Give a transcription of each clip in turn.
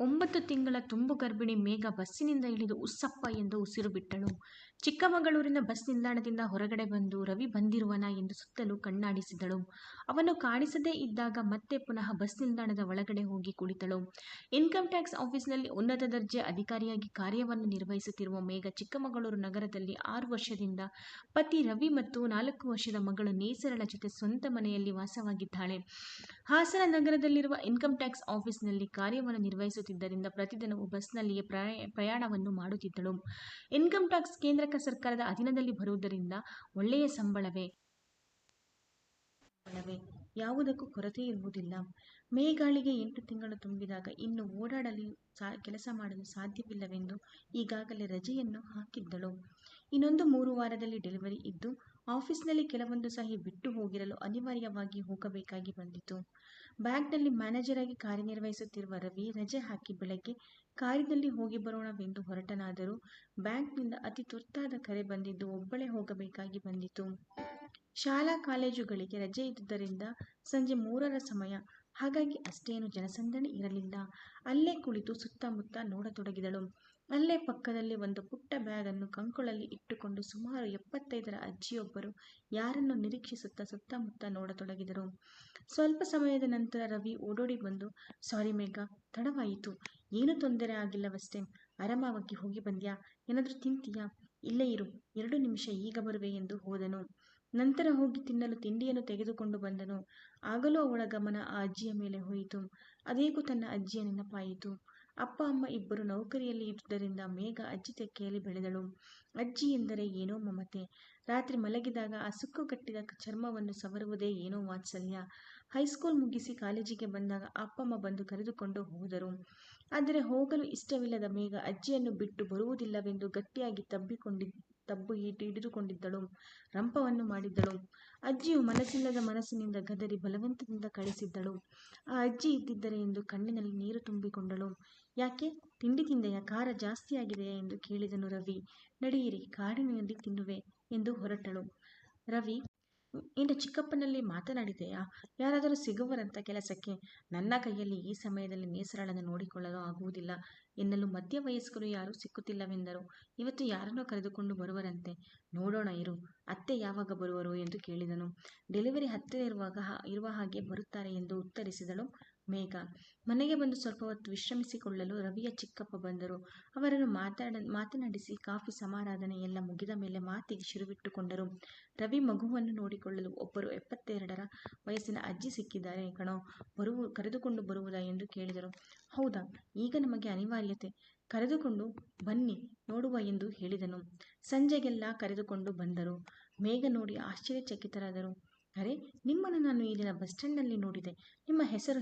ಒಂಬತ್ತು ತಿಂಗಳ ತುಂಬು ಗರ್ಭಿಣಿ ಮೇಘ ಬಸ್ಸಿನಿಂದ ಇಳಿದು ಉಸ್ಸಪ್ಪ ಎಂದು ಉಸಿರು ಬಿಟ್ಟಳು. ಚಿಕ್ಕಮಗಳೂರಿನ ಬಸ್ ನಿಲ್ದಾಣದಿಂದ ಹೊರಗಡೆ ಬಂದು ರವಿ ಬಂದಿರುವನ ಎಂದು ಸುತ್ತಲೂ ಕಣ್ಣಾಡಿಸಿದಳು. ಅವನು ಕಾಣಿಸದೇ ಇದ್ದಾಗ ಮತ್ತೆ ಪುನಃ ಬಸ್ ನಿಲ್ದಾಣದ ಒಳಗಡೆ ಹೋಗಿ ಕುಳಿತಳು. ಇನ್ಕಮ್ ಟ್ಯಾಕ್ಸ್ ಆಫೀಸ್ನಲ್ಲಿ ಉನ್ನತ ದರ್ಜೆ ಅಧಿಕಾರಿಯಾಗಿ ಕಾರ್ಯವನ್ನು ನಿರ್ವಹಿಸುತ್ತಿರುವ ಮೇಘ ಚಿಕ್ಕಮಗಳೂರು ನಗರದಲ್ಲಿ ಆರು ವರ್ಷದಿಂದ ಪತಿ ರವಿ ಮತ್ತು ನಾಲ್ಕು ವರ್ಷದ ಮಗಳು ನೇಸರಳ ಜೊತೆ ಸ್ವಂತ ಮನೆಯಲ್ಲಿ ವಾಸವಾಗಿದ್ದಾಳೆ. ಹಾಸನ ನಗರದಲ್ಲಿರುವ ಇನ್ಕಮ್ ಟ್ಯಾಕ್ಸ್ ಆಫೀಸ್ನಲ್ಲಿ ಕಾರ್ಯವನ್ನು ನಿರ್ವಹಿಸುತ್ತಿದ್ದರಿಂದ ಪ್ರತಿದಿನವೂ ಬಸ್ನಲ್ಲಿಯೇ ಪ್ರಯಾಣವನ್ನು ಮಾಡುತ್ತಿದ್ದಳು. ಇನ್ಕಮ್ ಟ್ಯಾಕ್ಸ್ ಕೇಂದ್ರ ಸರ್ಕಾರದ ಅಧೀನದಲ್ಲಿ ಬರುವುದರಿಂದ ಒಳ್ಳೆಯ ಸಂಬಳವೇ. ಯಾವುದಕ್ಕೂ ಕೊರತೆ ಇರುವುದಿಲ್ಲ. ಮೇಗಾಳಿಗೆ ಎಂಟು ತಿಂಗಳು ತುಂಬಿದಾಗ ಇನ್ನು ಓಡಾಡಲು, ಕೆಲಸ ಮಾಡಲು ಸಾಧ್ಯವಿಲ್ಲವೆಂದು ಈಗಾಗಲೇ ರಜೆಯನ್ನು ಹಾಕಿದ್ದಳು. ಇನ್ನೊಂದು ಮೂರು ವಾರದಲ್ಲಿ ಡೆಲಿವರಿ ಇದ್ದು, ಆಫೀಸ್ನಲ್ಲಿ ಕೆಲವೊಂದು ಸಹಿ ಬಿಟ್ಟು ಹೋಗಿರಲು ಅನಿವಾರ್ಯವಾಗಿ ಹೋಗಬೇಕಾಗಿ ಬಂದಿತು. ಬ್ಯಾಂಕ್ನಲ್ಲಿ ಮ್ಯಾನೇಜರ್ ಆಗಿ ಕಾರ್ಯನಿರ್ವಹಿಸುತ್ತಿರುವ ರವಿ ರಜೆ ಹಾಕಿ ಬೆಳಗ್ಗೆ ಕಾರಿನಲ್ಲಿ ಹೋಗಿ ಬರೋಣವೆಂದು ಹೊರಟನಾದರೂ ಬ್ಯಾಂಕ್ನಿಂದ ಅತಿ ತುರ್ತಾದ ಕರೆ ಬಂದಿದ್ದು ಒಬ್ಬಳೇ ಹೋಗಬೇಕಾಗಿ ಬಂದಿತು. ಶಾಲಾ ಕಾಲೇಜುಗಳಿಗೆ ರಜೆ ಇದ್ದುದರಿಂದ ಸಂಜೆ ಮೂರರ ಸಮಯ. ಹಾಗಾಗಿ ಅಷ್ಟೇನು ಜನಸಂದಣಿ ಇರಲಿಲ್ಲ. ಅಲ್ಲೇ ಕುಳಿತು ಸುತ್ತಮುತ್ತ ನೋಡತೊಡಗಿದಳು. ಅಲ್ಲೇ ಪಕ್ಕದಲ್ಲಿ ಒಂದು ಪುಟ್ಟ ಬ್ಯಾಗನ್ನು ಕಂಕುಳಲ್ಲಿ ಇಟ್ಟುಕೊಂಡು ಸುಮಾರು ಎಪ್ಪತ್ತೈದರ ಅಜ್ಜಿಯೊಬ್ಬರು ಯಾರನ್ನು ನಿರೀಕ್ಷಿಸುತ್ತಾ ಸುತ್ತಮುತ್ತ ನೋಡತೊಡಗಿದರು. ಸ್ವಲ್ಪ ಸಮಯದ ನಂತರ ರವಿ ಓಡೋಡಿ ಬಂದು, ಸಾರಿ ಮೇಘ, ತಡವಾಯಿತು. ಏನೂ ತೊಂದರೆ ಆಗಿಲ್ಲವಷ್ಟೇ. ಆರಾಮವಾಗಿ ಹೋಗಿ ಬಂದ್ಯಾ? ಏನಾದರೂ ತಿಂತೀಯಾ? ಇಲ್ಲೇ ಇರು, ಎರಡು ನಿಮಿಷ ಈಗ ಬರುವೆ ಎಂದು ಹೋದನು. ನಂತರ ಹೋಗಿ ತಿನ್ನಲು ತಿಂಡಿಯನ್ನು ತೆಗೆದುಕೊಂಡು ಬಂದನು. ಆಗಲೂ ಅವಳ ಗಮನ ಆ ಅಜ್ಜಿಯ ಮೇಲೆ ಹೋಯಿತು. ಅದೇಕೋ ತನ್ನ ಅಜ್ಜಿಯ ನೆನಪಾಯಿತು. ಅಪ್ಪ, ಅಮ್ಮ ಇಬ್ಬರು ನೌಕರಿಯಲ್ಲಿ ಇದ್ದುದರಿಂದ ಮೇಘ ಅಜ್ಜಿ ತೆಕ್ಕೆಯಲ್ಲಿ ಬೆಳೆದಳು. ಅಜ್ಜಿ ಎಂದರೆ ಏನೋ ಮಮತೆ. ರಾತ್ರಿ ಮಲಗಿದಾಗ ಆ ಸುಕ್ಕುಗಟ್ಟಿದ ಚರ್ಮವನ್ನು ಸವರುವುದೇ ಏನೋ ವಾತ್ಸಲ್ಯ. ಹೈಸ್ಕೂಲ್ ಮುಗಿಸಿ ಕಾಲೇಜಿಗೆ ಬಂದಾಗ ಅಪ್ಪಮ್ಮ ಬಂದು ಕರೆದುಕೊಂಡು ಹೋದರು. ಆದರೆ ಹೋಗಲು ಇಷ್ಟವಿಲ್ಲದ ಮೇಘ ಅಜ್ಜಿಯನ್ನು ಬಿಟ್ಟು ಬರುವುದಿಲ್ಲವೆಂದು ಗಟ್ಟಿಯಾಗಿ ತಬ್ಬು ಹಿಡಿದುಕೊಂಡಿದ್ದಳು. ರಂಪವನ್ನು ಮಾಡಿದ್ದಳು. ಅಜ್ಜಿಯು ಮನಸ್ಸಿಲ್ಲದ ಮನಸ್ಸಿನಿಂದ ಗದರಿ ಬಲವಂತದಿಂದ ಕಳಿಸಿದ್ದಳು. ಆ ಅಜ್ಜಿ ಇದ್ದಿದ್ದರೆ ಎಂದು ಕಣ್ಣಿನಲ್ಲಿ ನೀರು ತುಂಬಿಕೊಂಡಳು. ಯಾಕೆ? ತಿಂಡಿ ತಿಂದೆಯ ಖಾರ ಜಾಸ್ತಿಯಾಗಿದೆಯಾ ಎಂದು ಕೇಳಿದನು ರವಿ. ನಡೆಯಿರಿ, ಕಾಡಿನಲ್ಲಿ ತಿನ್ನುವೆ ಎಂದು ಹೊರಟಳು. ರವಿ ನಿನ್ನ ಚಿಕ್ಕಪ್ಪನಲ್ಲಿ ಮಾತನಾಡಿದೆಯಾ? ಯಾರಾದರೂ ಸಿಗುವರಂತ ಕೆಲಸಕ್ಕೆ? ನನ್ನ ಕೈಯಲ್ಲಿ ಈ ಸಮಯದಲ್ಲಿ ನೇಸರಳನ್ನು ನೋಡಿಕೊಳ್ಳಲು ಆಗುವುದಿಲ್ಲ ಎನ್ನಲು ಮಧ್ಯವಯಸ್ಕರು ಯಾರೂ ಸಿಕ್ಕುತ್ತಿಲ್ಲವೆಂದರು. ಇವತ್ತು ಯಾರನ್ನೋ ಕರೆದುಕೊಂಡು ಬರುವರಂತೆ. ನೋಡೋಣ ಇರು. ಅತ್ತೆ ಯಾವಾಗ ಬರುವರು ಎಂದು ಕೇಳಿದನು. ಡೆಲಿವರಿ ಹತ್ತಿರ ಇರುವಾಗ, ಇರುವ ಹಾಗೆ ಬರುತ್ತಾರೆ ಎಂದು ಉತ್ತರಿಸಿದಳು ಮೇಘ. ಮನೆಗೆ ಬಂದು ಸ್ವಲ್ಪ ಹೊತ್ತು ವಿಶ್ರಮಿಸಿಕೊಳ್ಳಲು ರವಿಯ ಚಿಕ್ಕಪ್ಪ ಬಂದರು. ಅವರನ್ನು ಮಾತಾಡ ಮಾತನಾಡಿಸಿ ಕಾಫಿ ಸಮಾರಾಧನೆ ಎಲ್ಲ ಮುಗಿದ ಮೇಲೆ ಮಾತಿಗೆ ಶುರುವಿಟ್ಟುಕೊಂಡರು. ರವಿ ಮಗುವನ್ನು ನೋಡಿಕೊಳ್ಳಲು ಒಬ್ಬರು ಎಪ್ಪತ್ತೆರಡರ ವಯಸ್ಸಿನ ಅಜ್ಜಿ ಸಿಕ್ಕಿದ್ದಾರೆ ಕಣೋ, ಕರೆದುಕೊಂಡು ಬರುವುದಾ ಎಂದು ಕೇಳಿದರು. ಹೌದಾ, ಈಗ ನಮಗೆ ಅನಿವಾರ್ಯತೆ. ಕರೆದುಕೊಂಡು ಬನ್ನಿ ನೋಡುವ ಎಂದು ಹೇಳಿದನು. ಸಂಜೆಗೆಲ್ಲ ಕರೆದುಕೊಂಡು ಬಂದರು. ಮೇಘ ನೋಡಿ ಆಶ್ಚರ್ಯಚಕಿತರಾದರು. ಅರೆ, ನಿಮ್ಮನ್ನು ನಾನು ಇಲ್ಲಿನ ಬಸ್ ಸ್ಟ್ಯಾಂಡ್ನಲ್ಲಿ ನೋಡಿದೆ. ನಿಮ್ಮ ಹೆಸರು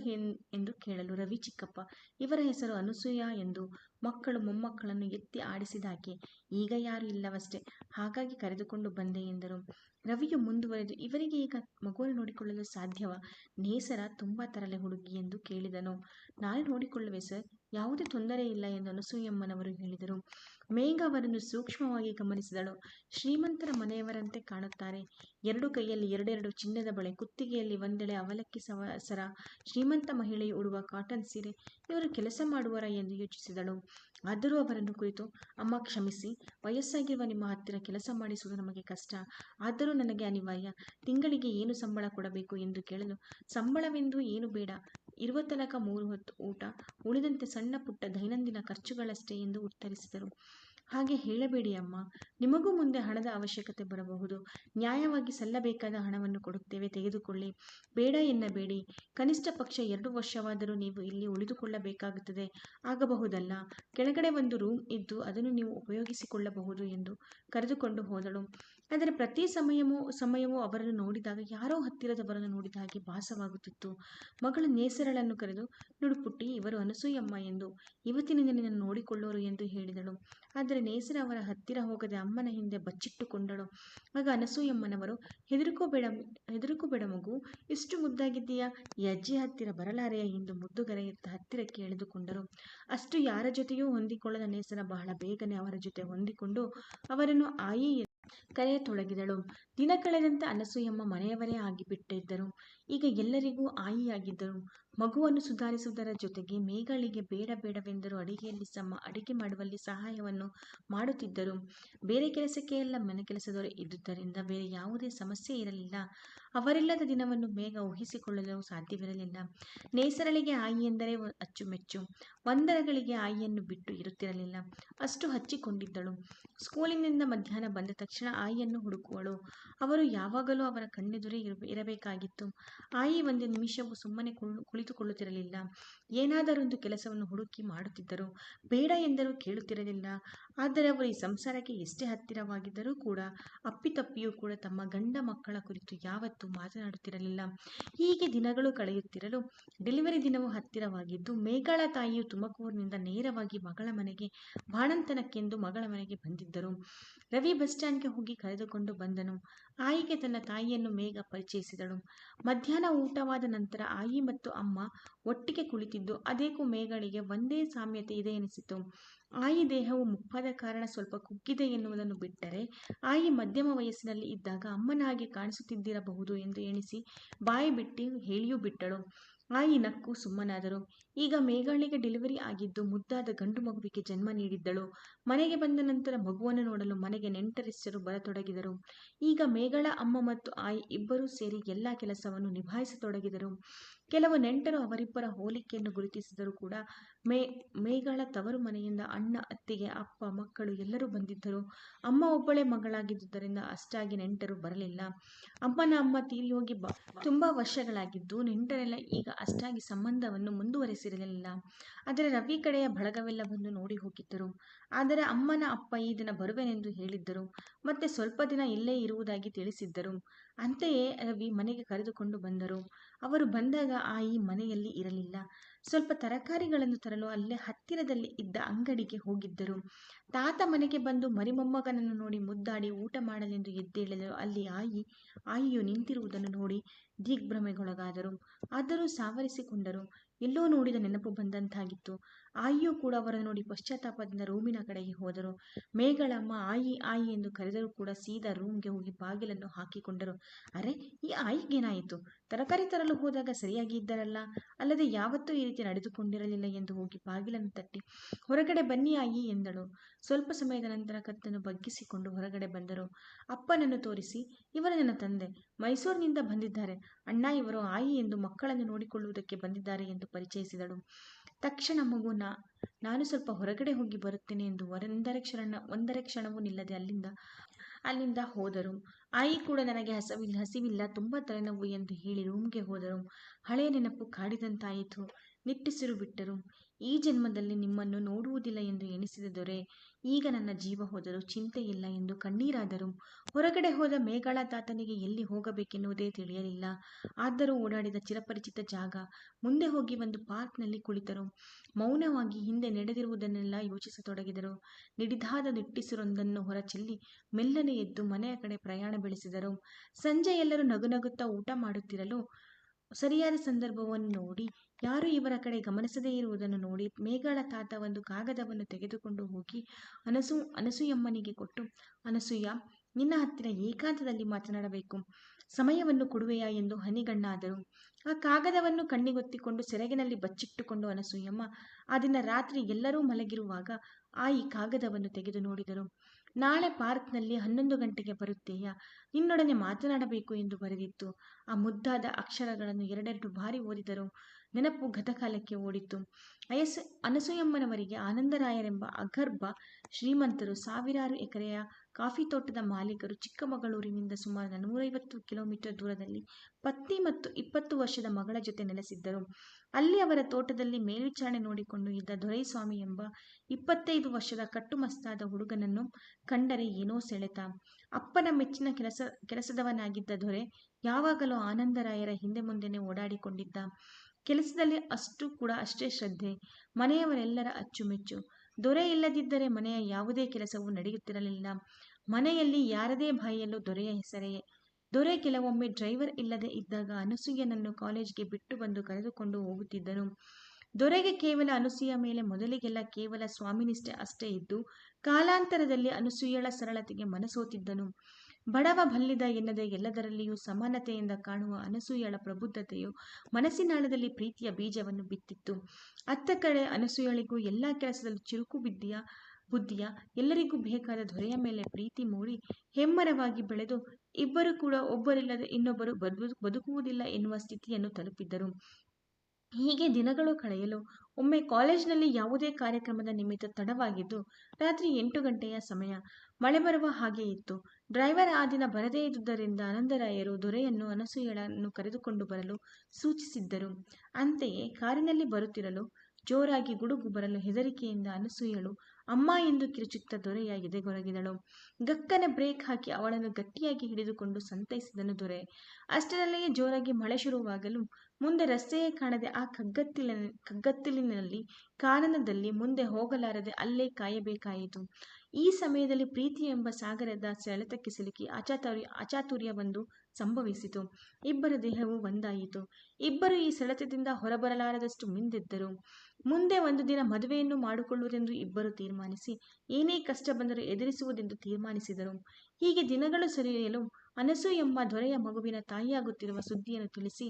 ಎಂದು ಕೇಳಲು ರವಿ ಚಿಕ್ಕಪ್ಪ, ಇವರ ಹೆಸರು ಅನಸೂಯ ಎಂದು. ಮಕ್ಕಳು ಮೊಮ್ಮಕ್ಕಳನ್ನು ಎತ್ತಿ ಆಡಿಸಿದಾಕೆ. ಈಗ ಯಾರು ಇಲ್ಲವಷ್ಟೇ. ಹಾಗಾಗಿ ಕರೆದುಕೊಂಡು ಬಂದೆ ಎಂದರು. ರವಿಯು ಮುಂದುವರೆದು, ಇವರಿಗೆ ಈಗ ಮಗುವನ್ನು ನೋಡಿಕೊಳ್ಳಲು ಸಾಧ್ಯವ ನೇಸರ ತುಂಬ ತರಲೆ ಹುಡುಗಿ ಎಂದು ಕೇಳಿದನು. ನಾನು ನೋಡಿಕೊಳ್ಳುವೆ ಸರ್, ಯಾವುದೇ ತೊಂದರೆ ಇಲ್ಲ ಎಂದು ಅನಸೂಯಮ್ಮನವರು ಹೇಳಿದರು. ಮೇಘ ಅವರನ್ನು ಸೂಕ್ಷ್ಮವಾಗಿ ಗಮನಿಸಿದಳು. ಶ್ರೀಮಂತರ ಮನೆಯವರಂತೆ ಕಾಣುತ್ತಾರೆ. ಎರಡು ಕೈಯಲ್ಲಿ ಎರಡೆರಡು ಚಿನ್ನದ ಬಳೆ, ಕುತ್ತಿಗೆಯಲ್ಲಿ ಒಂದೆಳೆ ಅವಲಕ್ಕಿ ಸರ, ಶ್ರೀಮಂತ ಮಹಿಳೆಯು ಉಡುವ ಕಾಟನ್ ಸೀರೆ. ಇವರು ಕೆಲಸ ಮಾಡುವರ ಎಂದು ಯೋಚಿಸಿದಳು. ಆದರೂ ಅವರನ್ನು ಕುರಿತು, ಅಮ್ಮ ಕ್ಷಮಿಸಿ, ವಯಸ್ಸಾಗಿರುವ ನಿಮ್ಮ ಹತ್ತಿರ ಕೆಲಸ ಮಾಡಿಸುವುದು ನಮಗೆ ಕಷ್ಟ. ಆದರೂ ನನಗೆ ಅನಿವಾರ್ಯ. ತಿಂಗಳಿಗೆ ಏನು ಸಂಬಳ ಕೊಡಬೇಕು ಎಂದು ಕೇಳಲು, ಸಂಬಳವೆಂದು ಏನು ಬೇಡ. ಇರುವ ತನಕ ಮೂರು ಹೊತ್ತು ಊಟ, ಉಳಿದಂತೆ ಸಣ್ಣ ಪುಟ್ಟ ದೈನಂದಿನ ಖರ್ಚುಗಳಷ್ಟೇ ಎಂದು ಉತ್ತರಿಸಿದರು. ಹಾಗೆ ಹೇಳಬೇಡಿ ಅಮ್ಮ. ನಿಮಗೂ ಮುಂದೆ ಹಣದ ಅವಶ್ಯಕತೆ ಬರಬಹುದು. ನ್ಯಾಯವಾಗಿ ಸಲ್ಲಬೇಕಾದ ಹಣವನ್ನು ಕೊಡುತ್ತೇವೆ, ತೆಗೆದುಕೊಳ್ಳಿ. ಬೇಡ ಎನ್ನಬೇಡಿ. ಕನಿಷ್ಠ ಪಕ್ಷ ಎರಡು ವರ್ಷವಾದರೂ ನೀವು ಇಲ್ಲಿ ಉಳಿದುಕೊಳ್ಳಬೇಕಾಗುತ್ತದೆ. ಆಗಬಹುದಲ್ಲ? ಕೆಳಗಡೆ ಒಂದು ರೂಮ್ ಇದ್ದು ಅದನ್ನು ನೀವು ಉಪಯೋಗಿಸಿಕೊಳ್ಳಬಹುದು ಎಂದು ಕರೆದುಕೊಂಡು ಹೋದಳು. ಆದರೆ ಪ್ರತಿ ಸಮಯವೂ ಸಮಯವೂ ಅವರನ್ನು ನೋಡಿದಾಗ ಯಾರೋ ಹತ್ತಿರದವರನ್ನು ನೋಡಿದ ಹಾಗೆ ಭಾಸವಾಗುತ್ತಿತ್ತು. ಮಗಳ ನೇಸರಳನ್ನು ಕರೆದು, ನೋಡು ಪುಟ್ಟಿ, ಇವರು ಅನಸೂಯಮ್ಮ ಎಂದು. ಇವತ್ತಿನಿಂದ ನಿನ್ನನ್ನು ನೋಡಿಕೊಳ್ಳೋರು ಎಂದು ಹೇಳಿದಳು. ಆದರೆ ನೇಸರ ಅವರ ಹತ್ತಿರ ಹೋಗದೆ ಅಮ್ಮನ ಹಿಂದೆ ಬಚ್ಚಿಟ್ಟುಕೊಂಡಳು. ಆಗ ಅನಸೂಯಮ್ಮನವರು, ಹೆದರಿಕೋಬೇಡ ಮಗು, ಇಷ್ಟು ಮುದ್ದಾಗಿದ್ದೀಯ ಯಜ್ಜಿ ಹತ್ತಿರ ಬರಲಾರೆಯ ಎಂದು ಮುದ್ದುಗರೆಯತ್ತ ಹತ್ತಿರಕ್ಕೆ ಎಳೆದುಕೊಂಡರು. ಅಷ್ಟು ಯಾರ ಜೊತೆಯೂ ಹೊಂದಿಕೊಳ್ಳದ ನೇಸರ ಬಹಳ ಬೇಗನೆ ಅವರ ಜೊತೆ ಹೊಂದಿಕೊಂಡು ಅವರನ್ನು ಆಯಿ ಕರೆಯತೊಡಗಿದಳು. ದಿನ ಕಳೆದಂತೆ ಅನಸೂಯಮ್ಮ ಮನೆಯವರೇ ಆಗಿಬಿಟ್ಟಿದ್ದರು. ಈಗ ಎಲ್ಲರಿಗೂ ಆಯಿಯಾಗಿದ್ದರು ಮಗುವನ್ನು ಸುಧಾರಿಸುವುದರ ಜೊತೆಗೆ ಮೇಗಳಿಗೆ ಬೇಡ ಬೇಡವೆಂದರೂ ಅಡಿಗೆಯಲ್ಲಿ ಸಮ, ಅಡಿಗೆ ಮಾಡುವಲ್ಲಿ ಸಹಾಯವನ್ನು ಮಾಡುತ್ತಿದ್ದರು. ಬೇರೆ ಕೆಲಸಕ್ಕೆ ಎಲ್ಲ ಮನೆ ಕೆಲಸದವರು ಇದ್ದುದರಿಂದ ಬೇರೆ ಯಾವುದೇ ಸಮಸ್ಯೆ ಇರಲಿಲ್ಲ. ಅವರಿಲ್ಲದ ದಿನವನ್ನು ಮೇಘ ಊಹಿಸಿಕೊಳ್ಳಲು ಸಾಧ್ಯವಿರಲಿಲ್ಲ. ನೇಸರಳಿಗೆ ಆಯಿ ಎಂದರೆ ಅಚ್ಚುಮೆಚ್ಚು. ಒಂದರಗಳಿಗೆ ಆಯಿಯನ್ನು ಬಿಟ್ಟು ಇರುತ್ತಿರಲಿಲ್ಲ. ಅಷ್ಟು ಹಚ್ಚಿಕೊಂಡಿದ್ದಳು. ಸ್ಕೂಲಿನಿಂದ ಮಧ್ಯಾಹ್ನ ಬಂದ ತಕ್ಷಣ ಆಯಿಯನ್ನು ಹುಡುಕುವಳು. ಅವರು ಯಾವಾಗಲೂ ಅವರ ಕಣ್ಣೆದುರೇ ಇರಬೇಕಾಗಿತ್ತು. ಆಯಿ ಒಂದು ನಿಮಿಷವೂ ಸುಮ್ಮನೆ ಕುಳು குளித்துக் கொள்ளுதிறல் ಏನಾದರೊಂದು ಕೆಲಸವನ್ನು ಹುಡುಕಿ ಮಾಡುತ್ತಿದ್ದರು ಬೇಡ ಎಂದರೂ ಕೇಳುತ್ತಿರಲಿಲ್ಲ. ಆದರೆ ಅವರು ಈ ಸಂಸಾರಕ್ಕೆ ಎಷ್ಟೇ ಹತ್ತಿರವಾಗಿದ್ದರೂ ಕೂಡ ಅಪ್ಪಿತಪ್ಪಿಯೂ ಕೂಡ ತಮ್ಮ ಗಂಡ ಮಕ್ಕಳ ಕುರಿತು ಯಾವತ್ತೂ ಮಾತನಾಡುತ್ತಿರಲಿಲ್ಲ. ಹೀಗೆ ದಿನಗಳು ಕಳೆಯುತ್ತಿರಲು ಡೆಲಿವರಿ ದಿನವೂ ಹತ್ತಿರವಾಗಿದ್ದು ಮೇಘಾಳ ತಾಯಿಯು ತುಮಕೂರಿನಿಂದ ನೇರವಾಗಿ ಮಗಳ ಮನೆಗೆ ಬಾಣಂತನಕ್ಕೆಂದು ಮಗಳ ಮನೆಗೆ ಬಂದಿದ್ದರು. ರವಿ ಬಸ್ ಸ್ಟ್ಯಾಂಡ್ಗೆ ಹೋಗಿ ಕರೆದುಕೊಂಡು ಬಂದನು. ಆಯಿಗೆ ತನ್ನ ತಾಯಿಯನ್ನು ಮೇಘ ಪರಿಚಯಿಸಿದಳು. ಮಧ್ಯಾಹ್ನ ಊಟವಾದ ನಂತರ ಆಯಿ ಮತ್ತು ಅಮ್ಮ ಒಟ್ಟಿಗೆ ಕುಳಿತಿದ್ದು ಅದೇಕೋ ಮೇಗಳಿಗೆ ಒಂದೇ ಸಾಮ್ಯತೆ ಇದೆ ಎನಿಸಿತು. ಆಯಿ ದೇಹವು ಮುಪ್ಪಾದ ಕಾರಣ ಸ್ವಲ್ಪ ಕುಗ್ಗಿದೆ ಎನ್ನುವುದನ್ನು ಬಿಟ್ಟರೆ ಆಯಿ ಮಧ್ಯಮ ವಯಸ್ಸಿನಲ್ಲಿ ಇದ್ದಾಗ ಅಮ್ಮನ ಹಾಗೆ ಕಾಣಿಸುತ್ತಿದ್ದಿರಬಹುದು ಎಂದು ಎಣಿಸಿ ಬಾಯಿ ಬಿಟ್ಟು ಹೇಳಿಯೂ ಬಿಟ್ಟಳು. ಆಯಿ ನಕ್ಕು ಸುಮ್ಮನಾದರು. ಈಗ ಮೇಘಾಳಿಗೆ ಡೆಲಿವರಿ ಆಗಿದ್ದು ಮುದ್ದಾದ ಗಂಡು ಮಗುವಿಗೆ ಜನ್ಮ ನೀಡಿದ್ದಳು. ಮನೆಗೆ ಬಂದ ನಂತರ ಮಗುವನ್ನು ನೋಡಲು ಮನೆಗೆ ನೆಂಟರಿಷ್ಟರು ಬರತೊಡಗಿದರು. ಈಗ ಮೇಘಳ ಅಮ್ಮ ಮತ್ತು ಆಯಿ ಇಬ್ಬರೂ ಸೇರಿ ಎಲ್ಲ ಕೆಲಸವನ್ನು ನಿಭಾಯಿಸತೊಡಗಿದರು. ಕೆಲವು ನೆಂಟರು ಅವರಿಬ್ಬರ ಹೋಲಿಕೆಯನ್ನು ಗುರುತಿಸಿದರೂ ಕೂಡ ಮೇ, ಮೇಘಳ ತವರು ಮನೆಯಿಂದ ಅಣ್ಣ, ಅತ್ತಿಗೆ, ಅಪ್ಪ, ಮಕ್ಕಳು ಎಲ್ಲರೂ ಬಂದಿದ್ದರು. ಅಮ್ಮ ಒಬ್ಬಳೇ ಮಗಳಾಗಿದ್ದುದರಿಂದ ಅಷ್ಟಾಗಿ ನೆಂಟರು ಬರಲಿಲ್ಲ. ಅಮ್ಮನ ಅಮ್ಮ ತೀರಿ ಹೋಗಿ ಬ, ತುಂಬ ವರ್ಷಗಳಾಗಿದ್ದು ನೆಂಟರೆಲ್ಲ ಈಗ ಅಷ್ಟಾಗಿ ಸಂಬಂಧವನ್ನು ಮುಂದುವರೆಸಿರಲಿಲ್ಲ. ಆದರೆ ರವಿ ಕಡೆಯ ಬಳಗವೆಲ್ಲ ಬಂದು ನೋಡಿ ಹೋಗಿದ್ದರು. ಆದರೆ ಅಮ್ಮನ ಅಪ್ಪ ಈ ದಿನ ಬರುವೆನೆಂದು ಹೇಳಿದ್ದರು. ಮತ್ತೆ ಸ್ವಲ್ಪ ದಿನ ಇಲ್ಲೇ ಇರುವುದಾಗಿ ತಿಳಿಸಿದ್ದರು. ಅಂತೆಯೇ ರವಿ ಮನೆಗೆ ಕರೆದುಕೊಂಡು ಬಂದರು. ಅವರು ಬಂದಾಗ ಆಯಿ ಮನೆಯಲ್ಲಿ ಇರಲಿಲ್ಲ. ಸ್ವಲ್ಪ ತರಕಾರಿಗಳನ್ನು ತರಲು ಅಲ್ಲೇ ಹತ್ತಿರದಲ್ಲಿ ಇದ್ದ ಅಂಗಡಿಗೆ ಹೋಗಿದ್ದರು. ತಾತ ಮನೆಗೆ ಬಂದು ಮರಿಮೊಮ್ಮಗನನ್ನು ನೋಡಿ ಮುದ್ದಾಡಿ ಊಟ ಮಾಡಲೆಂದು ಎದ್ದೇಳಲು ಅಲ್ಲಿ ಆಯಿ, ಆಯಿಯು ನಿಂತಿರುವುದನ್ನು ನೋಡಿ ದಿಗ್ಭ್ರಮೆಗೊಳಗಾದರು. ಆದರೂ ಸಾವರಿಸಿಕೊಂಡರು. ಎಲ್ಲೋ ನೋಡಿದ ನೆನಪು ಬಂದಂತಾಗಿತ್ತು. ಆಯಿಯೂ ಕೂಡ ಅವರನ್ನು ನೋಡಿ ಪಶ್ಚಾತ್ತಾಪದಿಂದ ರೂಮಿನ ಕಡೆಗೆ ಹೋದರು. ಮೇಗಳಮ್ಮ ಆಯಿ ಆಯಿ ಎಂದು ಕರೆದರೂ ಕೂಡ ಸೀದಾ ರೂಮ್ಗೆ ಹೋಗಿ ಬಾಗಿಲನ್ನು ಹಾಕಿಕೊಂಡರು. ಅರೆ, ಈ ಆಯಿಗೇನಾಯಿತು ತರಕಾರಿ ತರಲು ಹೋದಾಗ ಸರಿಯಾಗಿ ಇದ್ದರಲ್ಲ? ಅಲ್ಲದೆ ಯಾವತ್ತೂ ಈ ರೀತಿ ನಡೆದುಕೊಂಡಿರಲಿಲ್ಲ ಎಂದು ಹೋಗಿ ಬಾಗಿಲನ್ನು ತಟ್ಟಿ, ಹೊರಗಡೆ ಬನ್ನಿ ಆಯಿ ಎಂದಳು. ಸ್ವಲ್ಪ ಸಮಯದ ನಂತರ ಕತ್ತನ್ನು ಬಗ್ಗಿಸಿಕೊಂಡು ಹೊರಗಡೆ ಬಂದರು. ಅಪ್ಪನನ್ನು ತೋರಿಸಿ, ಇವರು ನನ್ನ ತಂದೆ. ಮೈಸೂರಿನಿಂದ ಬಂದಿದ್ದಾರೆ. ಅಣ್ಣ ಇವರು ಆಯಿ ಎಂದು ಮಕ್ಕಳನ್ನು ನೋಡಿಕೊಳ್ಳುವುದಕ್ಕೆ ಬಂದಿದ್ದಾರೆ ಎಂದು ಪರಿಚಯಿಸಿದಳು. ತಕ್ಷಣ ಮಗುನ, ನಾನು ಸ್ವಲ್ಪ ಹೊರಗಡೆ ಹೋಗಿ ಬರುತ್ತೇನೆ ಎಂದು ಒಂದರ ಕ್ಷಣ, ಒಂದರ ಕ್ಷಣವೂ ನಿಲ್ಲದೆ ಅಲ್ಲಿಂದ ಅಲ್ಲಿಂದ ಹೋದರು. ಆಯಿ ಕೂಡ ನನಗೆ ಹಸವಿಲ್ಲ ಹಸಿವಿಲ್ಲ, ತುಂಬ ತಲೆನೋವು ಎಂದು ಹೇಳಿ ರೂಮ್ಗೆ ಹೋದರು. ಹಳೆಯ ನೆನಪು ಕಾಡಿದಂತಾಯಿತು. ನಿಟ್ಟುಸಿರು ಬಿಟ್ಟರು. ಈ ಜನ್ಮದಲ್ಲಿ ನಿಮ್ಮನ್ನು ನೋಡುವುದಿಲ್ಲ ಎಂದು ಎಣಿಸಿದ ದೊರೆ, ಈಗ ನನ್ನ ಜೀವ ಹೋದರೂ ಚಿಂತೆ ಇಲ್ಲ ಎಂದು ಕಣ್ಣೀರಾದರು ಹೊರಗಡೆ ಹೋದ ಮೇಘಳ ತಾತನಿಗೆ ಎಲ್ಲಿ ಹೋಗಬೇಕೆನ್ನುವುದೇ ತಿಳಿಯಲಿಲ್ಲ. ಆದರೂ ಓಡಾಡಿದ ಚಿರಪರಿಚಿತ ಜಾಗ, ಮುಂದೆ ಹೋಗಿ ಒಂದು ಪಾರ್ಕ್ನಲ್ಲಿ ಕುಳಿತರು. ಮೌನವಾಗಿ ಹಿಂದೆ ನಡೆದಿರುವುದನ್ನೆಲ್ಲ ಯೋಚಿಸತೊಡಗಿದರು. ನಿಡಿದಾದ ನಿಟ್ಟಿಸಿರೊಂದನ್ನು ಹೊರಚೆಲ್ಲಿ ಮೆಲ್ಲನೆ ಎದ್ದು ಮನೆಯ ಕಡೆ ಪ್ರಯಾಣ ಬೆಳೆಸಿದರು. ಸಂಜೆ ಎಲ್ಲರೂ ನಗುನಗುತ್ತಾ ಊಟ ಮಾಡುತ್ತಿರಲು ಸರಿಯಾದ ಸಂದರ್ಭವನ್ನು ನೋಡಿ ಯಾರೂ ಇವರ ಕಡೆ ಗಮನಿಸದೇ ಇರುವುದನ್ನು ನೋಡಿ ಮೇಘಳ ತಾತ ಒಂದು ಕಾಗದವನ್ನು ತೆಗೆದುಕೊಂಡು ಹೋಗಿ, ಅನಸು ಅನಸೂಯಮ್ಮನಿಗೆ ಕೊಟ್ಟು, ಅನಸೂಯ, ನಿನ್ನ ಹತ್ತಿರ ಏಕಾಂತದಲ್ಲಿ ಮಾತನಾಡಬೇಕು. ಸಮಯವನ್ನು ಕೊಡುವೆಯಾ? ಎಂದು ಹನಿಗಣ್ಣಾದರು. ಆ ಕಾಗದವನ್ನು ಕಣ್ಣಿಗೊತ್ತಿಕೊಂಡು ಸೆರಗಿನಲ್ಲಿ ಬಚ್ಚಿಟ್ಟುಕೊಂಡು, ಅನಸೂಯಮ್ಮ, ಆ ದಿನ ರಾತ್ರಿ ಎಲ್ಲರೂ ಮಲಗಿರುವಾಗ ಆ ಈ ಕಾಗದವನ್ನು ತೆಗೆದು ನೋಡಿದರು. ನಾಳೆ ಪಾರ್ಕ್ನಲ್ಲಿ ಹನ್ನೊಂದು ಗಂಟೆಗೆ ಬರುತ್ತೀಯಾ? ನಿನ್ನೊಡನೆ ಮಾತನಾಡಬೇಕು ಎಂದು ಬರೆದಿತ್ತು. ಆ ಮುದ್ದಾದ ಅಕ್ಷರಗಳನ್ನು ಎರಡೆರಡು ಬಾರಿ ಓದಿದರು ನೆನಪು ಗತಕಾಲಕ್ಕೆ ಓಡಿತು ಅಯಸ್, ಅನಸೂಯಮ್ಮನವರಿಗೆ ಆನಂದರಾಯರೆಂಬ ಅಗರ್ಭ ಶ್ರೀಮಂತರು ಸಾವಿರಾರು ಎಕರೆಯ ಕಾಫಿ ತೋಟದ ಮಾಲೀಕರು ಚಿಕ್ಕಮಗಳೂರಿನಿಂದ ಸುಮಾರು ನೂರೈವತ್ತು ಕಿಲೋಮೀಟರ್ ದೂರದಲ್ಲಿ ಪತ್ನಿ ಮತ್ತು ಇಪ್ಪತ್ತು ವರ್ಷದ ಮಗಳ ಜೊತೆ ನೆಲೆಸಿದ್ದರು. ಅಲ್ಲಿ ಅವರ ತೋಟದಲ್ಲಿ ಮೇಲ್ವಿಚಾರಣೆ ನೋಡಿಕೊಂಡು ಇದ್ದ ದೊರೈಸ್ವಾಮಿ ಎಂಬ ಇಪ್ಪತ್ತೈದು ವರ್ಷದ ಕಟ್ಟುಮಸ್ತಾದ ಹುಡುಗನನ್ನು ಕಂಡರೆ ಏನೋ ಸೆಳೆತ. ಅಪ್ಪನ ಮೆಚ್ಚಿನ ಕೆಲಸ, ಕೆಲಸದವನಾಗಿದ್ದ ದೊರೆ ಯಾವಾಗಲೂ ಆನಂದರಾಯರ ಹಿಂದೆ ಮುಂದೆನೆ ಓಡಾಡಿಕೊಂಡಿದ್ದ. ಕೆಲಸದಲ್ಲಿ ಅಷ್ಟು ಕೂಡ ಅಷ್ಟೇ ಶ್ರದ್ಧೆ, ಮನೆಯವರೆಲ್ಲರ ಅಚ್ಚುಮೆಚ್ಚು. ದೊರೆ ಇಲ್ಲದಿದ್ದರೆ ಮನೆಯ ಯಾವುದೇ ಕೆಲಸವೂ ನಡೆಯುತ್ತಿರಲಿಲ್ಲ. ಮನೆಯಲ್ಲಿ ಯಾರದೇ ಬಾಯಿಯಲ್ಲೂ ದೊರೆಯ ಹೆಸರೇ. ದೊರೆ ಕೆಲವೊಮ್ಮೆ ಡ್ರೈವರ್ ಇಲ್ಲದೆ ಇದ್ದಾಗ ಅನಸೂಯನನ್ನು ಕಾಲೇಜ್ಗೆ ಬಿಟ್ಟು ಬಂದು ಕರೆದುಕೊಂಡು ಹೋಗುತ್ತಿದ್ದನು. ದೊರೆಗೆ ಕೇವಲ ಅನಸೂಯ ಮೇಲೆ ಮೊದಲಿಗೆಲ್ಲ ಕೇವಲ ಸ್ವಾಮಿನಿಷ್ಠೆ ಅಷ್ಟೇ ಇದ್ದು, ಕಾಲಾಂತರದಲ್ಲಿ ಅನಸೂಯಳ ಸರಳತೆಗೆ ಮನಸೋತಿದ್ದನು. ಬಡವ ಬಲ್ಲಿದ ಎನ್ನದೆ ಎಲ್ಲದರಲ್ಲಿಯೂ ಸಮಾನತೆಯಿಂದ ಕಾಣುವ ಅನಸೂಯಳ ಪ್ರಬುದ್ಧತೆಯು ಮನಸ್ಸಿನಾಳದಲ್ಲಿ ಪ್ರೀತಿಯ ಬೀಜವನ್ನು ಬಿತ್ತಿತ್ತು. ಅತ್ತ ಕಡೆ ಅನಸೂಯಳಿಗೂ ಎಲ್ಲ ಕೆಲಸದಲ್ಲೂ ಚುರುಕು ಬಿದ್ದಿಯ, ಬುದ್ಧಿಯ, ಎಲ್ಲರಿಗೂ ಬೇಕಾದ ದೊರೆಯ ಮೇಲೆ ಪ್ರೀತಿ ಮೂಡಿ ಹೆಮ್ಮರವಾಗಿ ಬೆಳೆದು, ಇಬ್ಬರು ಕೂಡ ಒಬ್ಬರಿಲ್ಲದೆ ಇನ್ನೊಬ್ಬರು ಬದು ಬದುಕುವುದಿಲ್ಲ ಎನ್ನುವ ಸ್ಥಿತಿಯನ್ನು ತಲುಪಿದ್ದರು. ಹೀಗೆ ದಿನಗಳು ಕಳೆಯಲು ಒಮ್ಮೆ ಕಾಲೇಜಿನಲ್ಲಿ ಯಾವುದೇ ಕಾರ್ಯಕ್ರಮದ ನಿಮಿತ್ತ ತಡವಾಗಿದ್ದು, ರಾತ್ರಿ ಎಂಟು ಗಂಟೆಯ ಸಮಯ ಮಳೆ ಬರುವ ಹಾಗೆ ಇತ್ತು. ಡ್ರೈವರ್ ಆ ದಿನ ಬರದೇ ಇದ್ದುದರಿಂದ ಆನಂದರಾಯರು ದೊರೆಯನ್ನು ಅನಸೂಯಳನ್ನು ಕರೆದುಕೊಂಡು ಬರಲು ಸೂಚಿಸಿದ್ದರು. ಅಂತೆಯೇ ಕಾರಿನಲ್ಲಿ ಬರುತ್ತಿರಲು ಜೋರಾಗಿ ಗುಡುಗು ಬರಲು ಹೆದರಿಕೆಯಿಂದ ಅನಸೂಯಳು ಅಮ್ಮ ಎಂದು ಕಿರುಚುತ್ತ ದೊರೆಯ ಎದೆಗೊರಗಿದಳು ಗಕ್ಕನೆ ಬ್ರೇಕ್ ಹಾಕಿ ಅವಳನ್ನು ಗಟ್ಟಿಯಾಗಿ ಹಿಡಿದುಕೊಂಡು ಸಂತೈಸಿದನು ದೊರೆ. ಅಷ್ಟರಲ್ಲಿಯೇ ಜೋರಾಗಿ ಮಳೆ ಶುರುವಾಗಲು ಮುಂದೆ ರಸ್ತೆಯೇ ಕಾಣದೆ ಆ ಕಗ್ಗತ್ತಿಲ, ಕಗ್ಗತ್ತಲಿನಲ್ಲಿ ಕಾನನದಲ್ಲಿ ಮುಂದೆ ಹೋಗಲಾರದೆ ಅಲ್ಲೇ ಕಾಯಬೇಕಾಯಿತು. ಈ ಸಮಯದಲ್ಲಿ ಪ್ರೀತಿ ಎಂಬ ಸಾಗರದ ಸೆಳೆತಕ್ಕೆ ಸಿಲುಕಿ ಅಚಾತುರ್ಯ ಅಚಾತುರ್ಯವೊಂದು ಸಂಭವಿಸಿತು. ಇಬ್ಬರ ದೇಹವು ಒಂದಾಯಿತು. ಇಬ್ಬರು ಈ ಸೆಳೆತದಿಂದ ಹೊರಬರಲಾರದಷ್ಟು ಮಿಂದೆದ್ದರು. ಮುಂದೆ ಒಂದು ದಿನ ಮದುವೆಯನ್ನು ಮಾಡಿಕೊಳ್ಳುವುದೆಂದು ಇಬ್ಬರು ತೀರ್ಮಾನಿಸಿ, ಏನೇ ಕಷ್ಟ ಬಂದರೂ ಎದುರಿಸುವುದೆಂದು ತೀರ್ಮಾನಿಸಿದರು. ಹೀಗೆ ದಿನಗಳು ಸರಿಯಲು ಅನಸು ಎಂಬ ದೊರೆಯ ಮಗುವಿನ ತಾಯಿಯಾಗುತ್ತಿರುವ ಸುದ್ದಿಯನ್ನು ತಿಳಿಸಿ,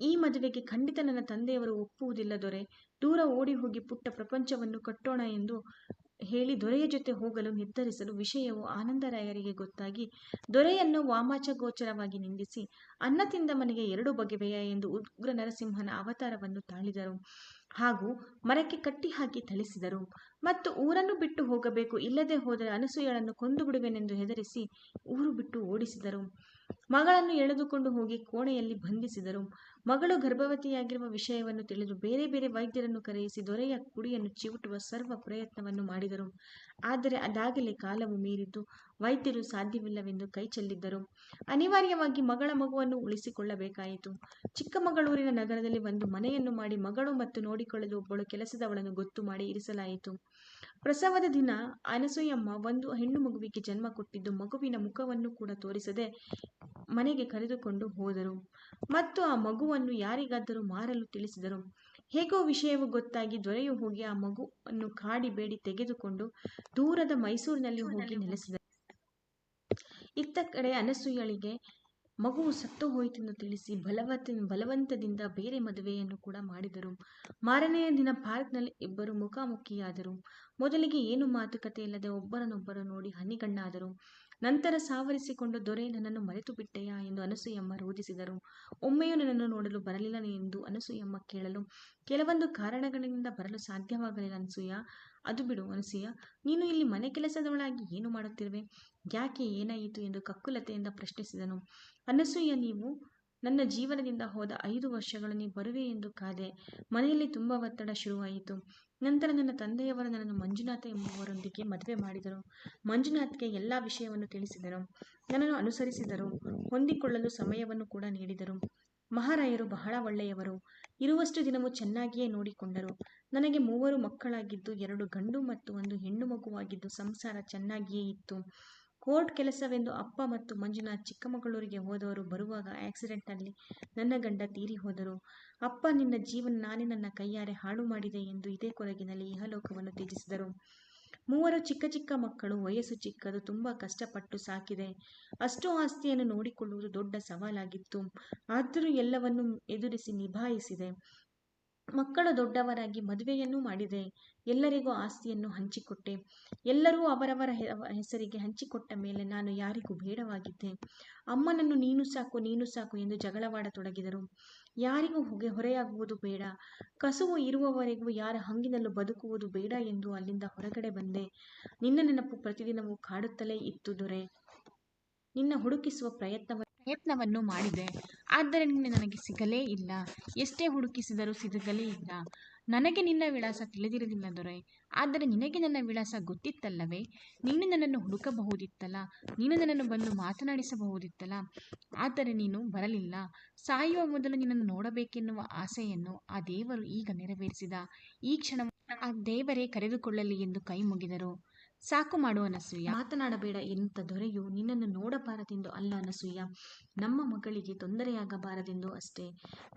ಈ ಮದುವೆಗೆ ಖಂಡಿತ ನನ್ನ ತಂದೆಯವರು ಒಪ್ಪುವುದಿಲ್ಲ ದೊರೆ. ದೂರ ಓಡಿ ಹೋಗಿ ಪುಟ್ಟ ಪ್ರಪಂಚವನ್ನು ಕಟ್ಟೋಣ ಎಂದು ಹೇಳಿ ದೊರೆಯ ಜೊತೆ ಹೋಗಲು ನಿರ್ಧರಿಸಲು ವಿಷಯವು ಆನಂದರಾಯರಿಗೆ ಗೊತ್ತಾಗಿ, ದೊರೆಯನ್ನು ವಾಮಾಚಗೋಚರವಾಗಿ ನಿಂದಿಸಿ, ಅನ್ನ ತಿಂದ ಮನೆಗೆ ಎರಡು ಬಗೆವೆಯ ಎಂದು ಉಗ್ರ ನರಸಿಂಹನ ಅವತಾರವನ್ನು ತಾಳಿದರು. ಹಾಗೂ ಮರಕ್ಕೆ ಕಟ್ಟಿ ಹಾಕಿ ಥಳಿಸಿದರು. ಮತ್ತು ಊರನ್ನು ಬಿಟ್ಟು ಹೋಗಬೇಕು, ಇಲ್ಲದೆ ಹೋದರೆ ಅನಸೂಯಳನ್ನು ಕೊಂದು ಬಿಡುವೆನೆಂದು ಹೆದರಿಸಿ ಊರು ಬಿಟ್ಟು ಓಡಿಸಿದರು. ಮಗಳನ್ನು ಎಳೆದುಕೊಂಡು ಹೋಗಿ ಕೋಣೆಯಲ್ಲಿ ಬಂಧಿಸಿದರು. ಮಗಳು ಗರ್ಭವತಿಯಾಗಿರುವ ವಿಷಯವನ್ನು ತಿಳಿದು ಬೇರೆ ಬೇರೆ ವೈದ್ಯರನ್ನು ಕರೆಯಿಸಿ ದೊರೆಯ ಕುಡಿಯನ್ನು ಚಿವುಟುವ ಸರ್ವ ಪ್ರಯತ್ನವನ್ನು ಮಾಡಿದರು. ಆದರೆ ಅದಾಗಲೇ ಕಾಲವು ಮೀರಿದ್ದು ವೈದ್ಯರು ಸಾಧ್ಯವಿಲ್ಲವೆಂದು ಕೈ ಚೆಲ್ಲಿದ್ದರು. ಅನಿವಾರ್ಯವಾಗಿ ಮಗಳ ಮಗುವನ್ನು ಉಳಿಸಿಕೊಳ್ಳಬೇಕಾಯಿತು. ಚಿಕ್ಕಮಗಳೂರಿನ ನಗರದಲ್ಲಿ ಒಂದು ಮನೆಯನ್ನು ಮಾಡಿ ಮಗಳು ಮತ್ತು ನೋಡಿಕೊಳ್ಳಲು ಒಬ್ಬಳು ಕೆಲಸದವಳನ್ನು ಗೊತ್ತು ಮಾಡಿ ಇರಿಸಲಾಯಿತು. ಪ್ರಸವದ ದಿನ ಅನಸೂಯಮ್ಮ ಒಂದು ಹೆಣ್ಣು ಮಗುವಿಗೆ ಜನ್ಮ ಕೊಟ್ಟಿದ್ದು ಮಗುವಿನ ಮುಖವನ್ನು ಕೂಡ ತೋರಿಸದೆ ಮನೆಗೆ ಕರೆದುಕೊಂಡು ಹೋದರು. ಮತ್ತು ಆ ಮಗುವನ್ನು ಯಾರಿಗಾದರೂ ಮಾರಲು ತಿಳಿಸಿದರು. ಹೇಗೋ ವಿಷಯವು ಗೊತ್ತಾಗಿ ದೊರೆಯು ಹೋಗಿ ಆ ಮಗುವನ್ನು ಕಾಡಿ ಬೇಡಿ ತೆಗೆದುಕೊಂಡು ದೂರದ ಮೈಸೂರಿನಲ್ಲಿ ಹೋಗಿ ನೆಲೆಸಿದರು. ಇತ್ತ ಕಡೆ ಅನಸೂಯಳಿಗೆ ಮಗುವು ಸತ್ತು ಹೋಯಿತೆಂದು ತಿಳಿಸಿ ಬಲವತ್ತ ಬಲವಂತದಿಂದ ಬೇರೆ ಮದುವೆಯನ್ನು ಕೂಡ ಮಾಡಿದರು. ಮಾರನೆಯ ದಿನ ಪಾರ್ಕ್ನಲ್ಲಿ ಇಬ್ಬರು ಮುಖಾಮುಖಿಯಾದರು. ಮೊದಲಿಗೆ ಏನು ಮಾತುಕತೆ ಇಲ್ಲದೆ ಒಬ್ಬರನ್ನೊಬ್ಬರು ನೋಡಿ ಹನಿಗಣ್ಣಾದರು ನಂತರ ಸಾವರಿಸಿಕೊಂಡು ದೊರೆ ನನ್ನನ್ನು ಮರೆತು ಬಿಟ್ಟೆಯಾ ಎಂದು ಅನಸೂಯಮ್ಮ ರೋಧಿಸಿದರು. ಒಮ್ಮೆಯೂ ನನ್ನನ್ನು ನೋಡಲು ಬರಲಿಲ್ಲ ಎಂದು ಅನಸೂಯಮ್ಮ ಕೇಳಲು. ಕೆಲವೊಂದು ಕಾರಣಗಳಿಂದ ಬರಲು ಸಾಧ್ಯವಾಗಲಿಲ್ಲ ಅನಸೂಯ. ಅದು ಬಿಡು ಅನಸೂಯ, ನೀನು ಇಲ್ಲಿ ಮನೆ ಕೆಲಸದವಳಾಗಿ ಏನು ಮಾಡುತ್ತಿರುವೆ? ಯಾಕೆ ಏನಾಯಿತು ಎಂದು ಕಕ್ಕುಲತೆಯಿಂದ ಪ್ರಶ್ನಿಸಿದನು. ಅನಸೂಯ, ನೀವು ನನ್ನ ಜೀವನದಿಂದ ಹೋದ ಐದು ವರ್ಷಗಳು ನೀ ಬರುವೆ ಎಂದು ಕಾದೆ ಮನೆಯಲ್ಲಿ ತುಂಬ ಒತ್ತಡ ಶುರುವಾಯಿತು. ನಂತರ ನನ್ನ ತಂದೆಯವರು ನನ್ನನ್ನು ಮಂಜುನಾಥ ಎಂಬುವರೊಂದಿಗೆ ಮದುವೆ ಮಾಡಿದರು. ಮಂಜುನಾಥ್ಗೆ ಎಲ್ಲ ವಿಷಯವನ್ನು ತಿಳಿಸಿದರು. ನನ್ನನ್ನು ಅನುಸರಿಸಿದರು. ಹೊಂದಿಕೊಳ್ಳಲು ಸಮಯವನ್ನು ಕೂಡ ನೀಡಿದರು. ಮಹಾರಾಯರು ಬಹಳ ಒಳ್ಳೆಯವರು. ಇರುವಷ್ಟು ದಿನವೂ ಚೆನ್ನಾಗಿಯೇ ನೋಡಿಕೊಂಡರು. ನನಗೆ ಮೂವರು ಮಕ್ಕಳಾಗಿದ್ದು ಎರಡು ಗಂಡು ಮತ್ತು ಒಂದು ಹೆಣ್ಣು ಮಗುವಾಗಿದ್ದು ಸಂಸಾರ ಚೆನ್ನಾಗಿಯೇ ಇತ್ತು. ಕೋರ್ಟ್ ಕೆಲಸವೆಂದು ಅಪ್ಪ ಮತ್ತು ಮಂಜುನಾಥ್ ಚಿಕ್ಕಮಗಳೂರಿಗೆ ಹೋದವರು ಬರುವಾಗ ಆಕ್ಸಿಡೆಂಟ್ನಲ್ಲಿ ನನ್ನ ಗಂಡ ತೀರಿ ಹೋದರು. ಅಪ್ಪ, ನಿನ್ನ ಜೀವನ ನಾನೇ ನನ್ನ ಕೈಯಾರೆ ಹಾಳು ಮಾಡಿದೆ ಎಂದು ಇದೇ ಕೊರಗಿನಲ್ಲಿ ಇಹಲೋಕವನ್ನು ತ್ಯಜಿಸಿದರು. ಮೂವರು ಚಿಕ್ಕ ಚಿಕ್ಕ ಮಕ್ಕಳು, ವಯಸ್ಸು ಚಿಕ್ಕದು, ತುಂಬ ಕಷ್ಟಪಟ್ಟು ಸಾಕಿದೆ. ಅಷ್ಟು ಆಸ್ತಿಯನ್ನು ನೋಡಿಕೊಳ್ಳುವುದು ದೊಡ್ಡ ಸವಾಲಾಗಿತ್ತು. ಆದರೂ ಎಲ್ಲವನ್ನು ಎದುರಿಸಿ ನಿಭಾಯಿಸಿದೆ. ಮಕ್ಕಳು ದೊಡ್ಡವರಾಗಿ ಮದುವೆಯನ್ನೂ ಮಾಡಿದೆ. ಎಲ್ಲರಿಗೂ ಆಸ್ತಿಯನ್ನು ಹಂಚಿಕೊಟ್ಟೆ. ಎಲ್ಲರೂ ಅವರವರ ಹೆಸರಿಗೆ ಹಂಚಿಕೊಟ್ಟ ಮೇಲೆ ನಾನು ಯಾರಿಗೂ ಬೇಡವಾಗಿದ್ದೆ. ಅಮ್ಮನನ್ನು ನೀನು ಸಾಕು ನೀನು ಸಾಕು ಎಂದು ಜಗಳವಾಡತೊಡಗಿದರು. ಯಾರಿಗೂ ಹೊಗೆ, ಹೊರೆಯಾಗುವುದು ಬೇಡ. ಕಸುವು ಇರುವವರೆಗೂ ಯಾರ ಹಂಗಿನಲ್ಲೂ ಬದುಕುವುದು ಬೇಡ ಎಂದು ಅಲ್ಲಿಂದ ಹೊರಗಡೆ ಬಂದೆ. ನಿನ್ನ ನೆನಪು ಪ್ರತಿದಿನವೂ ಕಾಡುತ್ತಲೇ ಇತ್ತು ದೊರೆ. ನಿನ್ನ ಹುಡುಕಿಸುವ ಪ್ರಯತ್ನವ, ಪ್ರಯತ್ನವನ್ನು ಮಾಡಿದೆ. ಆದರೆ ನೀನು ನನಗೆ ಸಿಗಲೇ ಇಲ್ಲ. ಎಷ್ಟೇ ಹುಡುಕಿಸಿದರೂ ಸಿಗಲೇ ಇಲ್ಲ. ನನಗೆ ನಿನ್ನ ವಿಳಾಸ ತಿಳಿದಿರಲಿಲ್ಲ ದೊರೆ. ಆದರೆ ನಿನಗೆ ನನ್ನ ವಿಳಾಸ ಗೊತ್ತಿತ್ತಲ್ಲವೇ? ನೀನು ನನ್ನನ್ನು ಹುಡುಕಬಹುದಿತ್ತಲ್ಲ? ನೀನು ನನ್ನನ್ನು ಬಂದು ಮಾತನಾಡಿಸಬಹುದಿತ್ತಲ್ಲ? ಆದರೆ ನೀನು ಬರಲಿಲ್ಲ. ಸಾಯುವ ಮೊದಲು ನಿನ್ನನ್ನು ನೋಡಬೇಕೆನ್ನುವ ಆಸೆಯನ್ನು ಆ ದೇವರು ಈಗ ನೆರವೇರಿಸಿದ. ಈ ಕ್ಷಣ ಆ ದೇವರೇ ಕರೆದುಕೊಳ್ಳಲಿ ಎಂದು ಕೈ ಮುಗಿದರು. ಸಾಕು ಮಾಡುವ ಅನಸೂಯ ಮಾತನಾಡಬೇಡ ಎಂತ ದೊರೆಯು ನಿನ್ನನ್ನು ನೋಡಬಾರದೆಂದು ಅಲ್ಲ ಅನಸೂಯ ನಮ್ಮ ಮಗಳಿಗೆ ತೊಂದರೆಯಾಗಬಾರದೆಂದು ಅಷ್ಟೇ.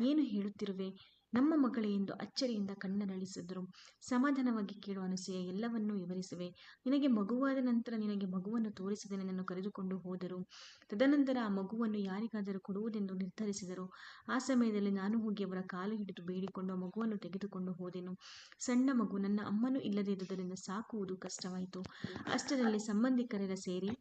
ಏನು ಹೇಳುತ್ತಿರುವೆ? ನಮ್ಮ ಮಗಳೇ ಎಂದು ಅಚ್ಚರಿಯಿಂದ ಕಣ್ಣರಳಿಸಿದರು. ಸಮಾಧಾನವಾಗಿ ಕೇಳುವ ಅನಸೂಯ, ಎಲ್ಲವನ್ನೂ ವಿವರಿಸುವೆ. ನಿನಗೆ ಮಗುವಾದ ನಂತರ ನಿನಗೆ ಮಗುವನ್ನು ತೋರಿಸದೆ ನನ್ನನ್ನು ಕರೆದುಕೊಂಡು ಹೋದರು. ತದನಂತರ ಆ ಮಗುವನ್ನು ಯಾರಿಗಾದರೂ ಕೊಡುವುದೆಂದು ನಿರ್ಧರಿಸಿದರು. ಆ ಸಮಯದಲ್ಲಿ ನಾನು ಹೋಗಿ ಅವರ ಕಾಲು ಹಿಡಿದು ಬೇಡಿಕೊಂಡು ಆ ಮಗುವನ್ನು ತೆಗೆದುಕೊಂಡು ಹೋದೆನು. ಸಣ್ಣ ಮಗು ನನ್ನ ಅಮ್ಮನೂ ಇಲ್ಲದೇ ಇದ್ದುದರಿಂದ ಸಾಕುವುದು ಕಷ್ಟವಾಯಿತು. ಅಷ್ಟರಲ್ಲಿ ಸಂಬಂಧಿಕರೆಲ್ಲ ಸೇರಿ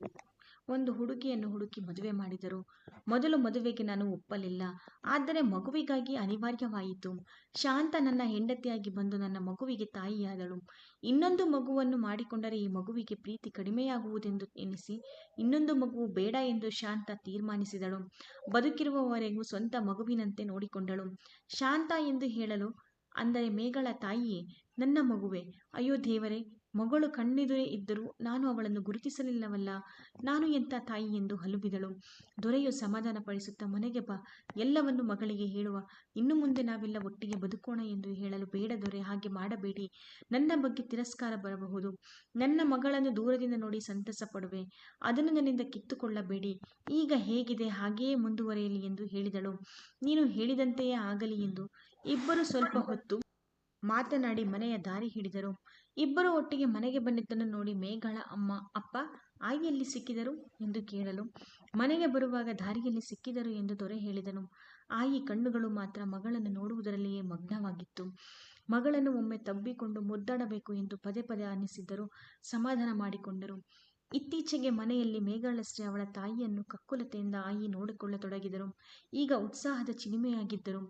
ಒಂದು ಹುಡುಗಿಯನ್ನು ಹುಡುಕಿ ಮದುವೆ ಮಾಡಿದರು. ಮೊದಲು ಮದುವೆಗೆ ನಾನು ಒಪ್ಪಲಿಲ್ಲ. ಆದರೆ ಮಗುವಿಗಾಗಿ ಅನಿವಾರ್ಯವಾಯಿತು. ಶಾಂತ ನನ್ನ ಹೆಂಡತಿಯಾಗಿ ಬಂದು ನನ್ನ ಮಗುವಿಗೆ ತಾಯಿಯಾದಳು. ಇನ್ನೊಂದು ಮಗುವನ್ನು ಮಾಡಿಕೊಂಡರೆ ಈ ಮಗುವಿಗೆ ಪ್ರೀತಿ ಕಡಿಮೆಯಾಗುವುದೆಂದು ಎನಿಸಿ, ಇನ್ನೊಂದು ಮಗುವು ಬೇಡ ಎಂದು ಶಾಂತ ತೀರ್ಮಾನಿಸಿದಳು. ಬದುಕಿರುವವರೆಗೂ ಸ್ವಂತ ಮಗುವಿನಂತೆ ನೋಡಿಕೊಂಡಳು. ಶಾಂತ ಎಂದು ಹೇಳಲು, ಅಂದರೆ ಮೇಗಳ ತಾಯಿಯೇ, ನನ್ನ ಮಗುವೆ. ಅಯ್ಯೋ ದೇವರೇ ಮಗಳು ಕಣ್ಣೆದುರೇ ಇದ್ದರೂ ನಾನು ಅವಳನ್ನು ಗುರುತಿಸಲಿಲ್ಲವಲ್ಲ, ನಾನು ಎಂಥ ತಾಯಿ ಎಂದು ಹಲುಬಿದಳು. ದೊರೆಯು ಸಮಾಧಾನಪಡಿಸುತ್ತಾ ಮನೆಗೆ ಬಾ, ಎಲ್ಲವನ್ನು ಮಗಳಿಗೆ ಹೇಳುವ. ಇನ್ನು ಮುಂದೆ ನಾವೆಲ್ಲ ಒಟ್ಟಿಗೆ ಬದುಕೋಣ ಎಂದು ಹೇಳಲು ಬೇಡ ದೊರೆ, ಹಾಗೆ ಮಾಡಬೇಡಿ. ನನ್ನ ಬಗ್ಗೆ ತಿರಸ್ಕಾರ ಬರಬಹುದು. ನನ್ನ ಮಗಳನ್ನು ದೂರದಿಂದ ನೋಡಿ ಸಂತಸ ಪಡುವೆ ಅದನ್ನು ನನ್ನಿಂದ ಕಿತ್ತುಕೊಳ್ಳಬೇಡಿ. ಈಗ ಹೇಗಿದೆ ಹಾಗೆಯೇ ಮುಂದುವರೆಯಲಿ ಎಂದು ಹೇಳಿದಳು. ನೀನು ಹೇಳಿದಂತೆಯೇ ಆಗಲಿ ಎಂದು. ಇಬ್ಬರು ಸ್ವಲ್ಪ ಹೊತ್ತು ಮಾತನಾಡಿ ಮನೆಯ ದಾರಿ ಹಿಡಿದರು. ಇಬ್ಬರು ಒಟ್ಟಿಗೆ ಮನೆಗೆ ಬಂದಿದ್ದನ್ನು ನೋಡಿ ಮೇಘಳ ಅಮ್ಮ, ಅಪ್ಪ, ಆಯಿಯಲ್ಲಿ ಸಿಕ್ಕಿದರು ಎಂದು ಕೇಳಲು. ಮನೆಗೆ ಬರುವಾಗ ದಾರಿಯಲ್ಲಿ ಸಿಕ್ಕಿದರು ಎಂದು ದೊರೆ ಹೇಳಿದನು. ಆಯಿ ಕಣ್ಣುಗಳು ಮಾತ್ರ ಮಗಳನ್ನು ನೋಡುವುದರಲ್ಲಿಯೇ ಮಗ್ನವಾಗಿತ್ತು. ಮಗಳನ್ನು ಒಮ್ಮೆ ತಬ್ಬಿಕೊಂಡು ಮುದ್ದಾಡಬೇಕು ಎಂದು ಪದೇ ಪದೇ ಅನ್ನಿಸಿದ್ದರು. ಸಮಾಧಾನ ಮಾಡಿಕೊಂಡರು. ಇತ್ತೀಚೆಗೆ ಮನೆಯಲ್ಲಿ ಮೇಘಾಳಷ್ಟೇ ಅವಳ ತಾಯಿಯನ್ನು ಕಕ್ಕುಲತೆಯಿಂದ ಆಯಿ ನೋಡಿಕೊಳ್ಳತೊಡಗಿದರು. ಈಗ ಉತ್ಸಾಹದ ಚಿನಿಮೆಯಾಗಿದ್ದರು.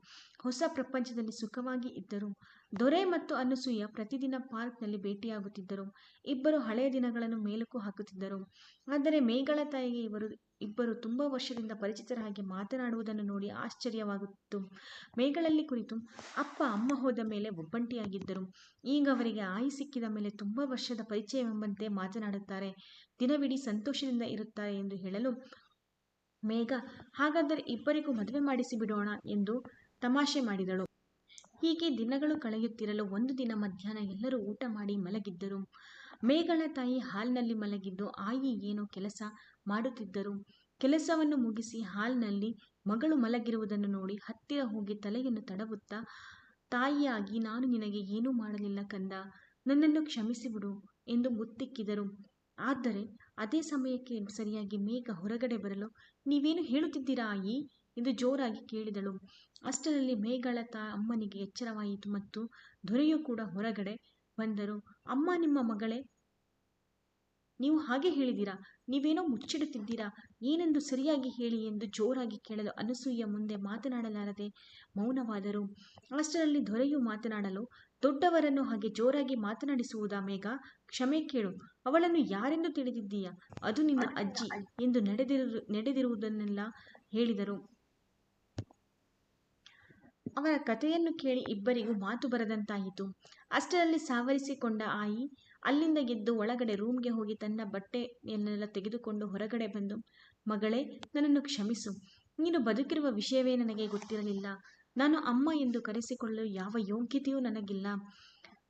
ಹೊಸ ಪ್ರಪಂಚದಲ್ಲಿ ಸುಖವಾಗಿ ಇದ್ದರು. ದೊರೆ ಮತ್ತು ಅನಸೂಯ ಪ್ರತಿದಿನ ಪಾರ್ಕ್ನಲ್ಲಿ ಭೇಟಿಯಾಗುತ್ತಿದ್ದರು. ಇಬ್ಬರು ಹಳೆಯ ದಿನಗಳನ್ನು ಮೇಲುಕು ಹಾಕುತ್ತಿದ್ದರು. ಆದರೆ ಮೇಘಳ ತಾಯಿಗೆ ಇವರು, ಇಬ್ಬರು ತುಂಬ ವರ್ಷದಿಂದ ಪರಿಚಿತರ ಹಾಗೆ ಮಾತನಾಡುವುದನ್ನು ನೋಡಿ ಆಶ್ಚರ್ಯವಾಗುತ್ತಿತ್ತು. ಮೇಘಳಲ್ಲಿ ಕುರಿತು ಅಪ್ಪ, ಅಮ್ಮ ಹೋದ ಮೇಲೆ ಒಬ್ಬಂಟಿಯಾಗಿದ್ದರು. ಈಗ ಅವರಿಗೆ ಆಯಿ ಸಿಕ್ಕಿದ ಮೇಲೆ ತುಂಬ ವರ್ಷದ ಪರಿಚಯವೆಂಬಂತೆ ಮಾತನಾಡುತ್ತಾರೆ. ದಿನವಿಡೀ ಸಂತೋಷದಿಂದ ಇರುತ್ತಾರೆ ಎಂದು ಹೇಳಲು ಮೇಘ, ಹಾಗಾದರೆ ಇಬ್ಬರಿಗೂ ಮದುವೆ ಮಾಡಿಸಿ ಬಿಡೋಣ ಎಂದು ತಮಾಷೆ ಮಾಡಿದಳು. ಹೀಗೆ ದಿನಗಳು ಕಳೆಯುತ್ತಿರಲು ಒಂದು ದಿನ ಮಧ್ಯಾಹ್ನ ಎಲ್ಲರೂ ಊಟ ಮಾಡಿ ಮಲಗಿದ್ದರು. ಮೇಘಳ ತಾಯಿ ಹಾಲ್ನಲ್ಲಿ ಮಲಗಿದ್ದು, ಆಯಿ ಏನೋ ಕೆಲಸ ಮಾಡುತ್ತಿದ್ದರು. ಕೆಲಸವನ್ನು ಮುಗಿಸಿ ಹಾಲ್ನಲ್ಲಿ ಮಗಳು ಮಲಗಿರುವುದನ್ನು ನೋಡಿ ಹತ್ತಿರ ಹೋಗಿ ತಲೆಯನ್ನು ತಡವುತ್ತಾ ತಾಯಿಯಾಗಿ, ನಾನು ನಿನಗೆ ಏನೂ ಮಾಡಲಿಲ್ಲ ಕಂದ, ನನ್ನನ್ನು ಕ್ಷಮಿಸಿಬಿಡು ಎಂದು ಮುತ್ತಿಕ್ಕಿದರು. ಆದರೆ ಅದೇ ಸಮಯಕ್ಕೆ ಸರಿಯಾಗಿ ಮೇಘ ಹೊರಗಡೆ ಬರಲು, ನೀವೇನು ಹೇಳುತ್ತಿದ್ದೀರಾ, ಆಯಿ? ಎಂದು ಜೋರಾಗಿ ಕೇಳಿದಳು. ಅಷ್ಟರಲ್ಲಿ ಮೇಘಳ ತಾ ಅಮ್ಮನಿಗೆ ಎಚ್ಚರವಾಯಿತು ಮತ್ತು ದೊರೆಯೂ ಕೂಡ ಹೊರಗಡೆ ಬಂದರು, ಅಮ್ಮ, ನಿಮ್ಮ ಮಗಳೇ, ನೀವು ಹಾಗೆ ಹೇಳಿದ್ದೀರಾ? ನೀವೇನೋ ಮುಚ್ಚಿಡುತ್ತಿದ್ದೀರಾ? ಏನೆಂದು ಸರಿಯಾಗಿ ಹೇಳಿ ಎಂದು ಜೋರಾಗಿ ಕೇಳಲು ಅನಸೂಯ ಮುಂದೆ ಮಾತನಾಡಲಾರದೆ ಮೌನವಾದರು. ಅಷ್ಟರಲ್ಲಿ ದೊರೆಯು ಮಾತನಾಡಲು, ದೊಡ್ಡವರನ್ನು ಹಾಗೆ ಜೋರಾಗಿ ಮಾತನಾಡಿಸುವುದಾ ಮೇಘ? ಕ್ಷಮೆ ಕೇಳು. ಅವಳನ್ನು ಯಾರೆಂದು ತಿಳಿದಿದ್ದೀಯಾ? ಅದು ನಿನ್ನ ಅಜ್ಜಿ ಎಂದು ನಡೆದಿರು, ನಡೆದಿರುವುದನ್ನೆಲ್ಲ ಹೇಳಿದರು. ಅವರ ಕಥೆಯನ್ನು ಕೇಳಿ ಇಬ್ಬರಿಗೂ ಮಾತು ಬರದಂತಾಯಿತು. ಅಷ್ಟರಲ್ಲಿ ಸಾವರಿಸಿಕೊಂಡ ಆಯಿ, ಅಲ್ಲಿಂದ ಗೆದ್ದು ಒಳಗಡೆ ರೂಮ್ಗೆ ಹೋಗಿ ತನ್ನ ಬಟ್ಟೆಯನ್ನೆಲ್ಲ ತೆಗೆದುಕೊಂಡು ಹೊರಗಡೆ ಬಂದು, ಮಗಳೇ, ನನ್ನನ್ನು ಕ್ಷಮಿಸು. ನೀನು ಬದುಕಿರುವ ವಿಷಯವೇ ನನಗೆ ಗೊತ್ತಿರಲಿಲ್ಲ. ನಾನು ಅಮ್ಮ ಎಂದು ಕರೆಸಿಕೊಳ್ಳಲು ಯಾವ ಯೋಗ್ಯತೆಯೂ ನನಗಿಲ್ಲ.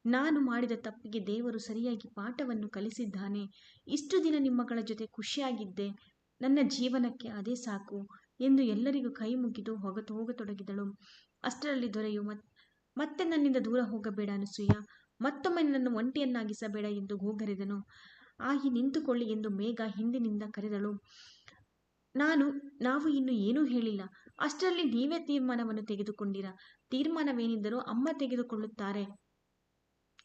ನಾನು ಮಾಡಿದ ತಪ್ಪಿಗೆ ದೇವರು ಸರಿಯಾಗಿ ಪಾಠವನ್ನು ಕಲಿಸಿದ್ದಾನೆ. ಇಷ್ಟು ದಿನ ನಿಮ್ಮಗಳ ಜೊತೆ ಖುಷಿಯಾಗಿದ್ದೆ. ನನ್ನ ಜೀವನಕ್ಕೆ ಅದೇ ಸಾಕು ಎಂದು ಎಲ್ಲರಿಗೂ ಕೈ ಮುಗಿದು ಹೊಗತು ಹೋಗತೊಡಗಿದಳು. ಅಷ್ಟರಲ್ಲಿ ದೊರೆಯು. ಮತ್, ಮತ್ತೆ ನನ್ನಿಂದ ದೂರ ಹೋಗಬೇಡ ಅನಸೂಯ. ಮತ್ತೊಮ್ಮೆ ನನ್ನನ್ನು ಒಂಟಿಯನ್ನಾಗಿಸಬೇಡ ಎಂದು ಗೋಗರೆದನು. ಆಗಿ ನಿಂತುಕೊಳ್ಳಿ ಎಂದು ಮೇಘ ಹಿಂದಿನಿಂದ ಕರೆದಳು. ನಾನು, ನಾವು ಇನ್ನು ಏನೂ ಹೇಳಿಲ್ಲ. ಅಷ್ಟರಲ್ಲಿ ನೀವೇ ತೀರ್ಮಾನವನ್ನು ತೆಗೆದುಕೊಂಡಿರ. ತೀರ್ಮಾನವೇನಿದ್ದರೂ ಅಮ್ಮ ತೆಗೆದುಕೊಳ್ಳುತ್ತಾರೆ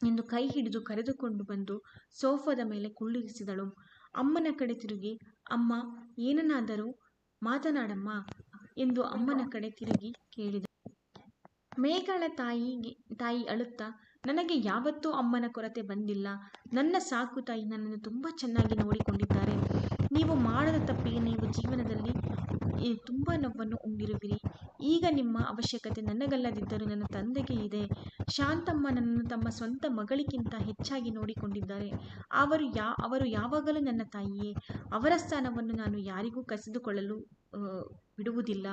ಎಂದು ಕೈ ಹಿಡಿದು ಕರೆದುಕೊಂಡು ಬಂದು ಸೋಫಾದ ಮೇಲೆ ಕುಳ್ಳಿರಿಸಿದಳು. ಅಮ್ಮನ ಕಡೆ ತಿರುಗಿ, ಅಮ್ಮ, ಏನನ್ನಾದರೂ ಮಾತನಾಡಮ್ಮ ಎಂದು ಅಮ್ಮನ ಕಡೆ ತಿರುಗಿ ಕೇಳಿದ. ಮೇಘಳ ತಾಯಿಗೆ ತಾಯಿ ಅಳುತ್ತಾ, ನನಗೆ ಯಾವತ್ತೂ ಅಮ್ಮನ ಕೊರತೆ ಬಂದಿಲ್ಲ. ನನ್ನ ಸಾಕು ತಾಯಿ ನನ್ನನ್ನು ತುಂಬ ಚೆನ್ನಾಗಿ ನೋಡಿಕೊಂಡಿದ್ದಾರೆ. ನೀವು ಮಾಡದ ತಪ್ಪಿಗೆ ನೀವು ಜೀವನದಲ್ಲಿ ತುಂಬ ನೋವನ್ನು ಉಂಡಿರುವಿರಿ ಈಗ ನಿಮ್ಮ ಅವಶ್ಯಕತೆ ನನಗಲ್ಲದಿದ್ದರೂ ನನ್ನ ತಂದೆಗೆ ಇದೆ. ಶಾಂತಮ್ಮ ನನ್ನನ್ನು ತಮ್ಮ ಸ್ವಂತ ಮಗಳಿಗಿಂತ ಹೆಚ್ಚಾಗಿ ನೋಡಿಕೊಂಡಿದ್ದಾರೆ. ಅವರು ಯಾ, ಅವರು ಯಾವಾಗಲೂ ನನ್ನ ತಾಯಿಯೇ. ಅವರ ಸ್ಥಾನವನ್ನು ನಾನು ಯಾರಿಗೂ ಕಸಿದುಕೊಳ್ಳಲು ಬಿಡುವುದಿಲ್ಲ.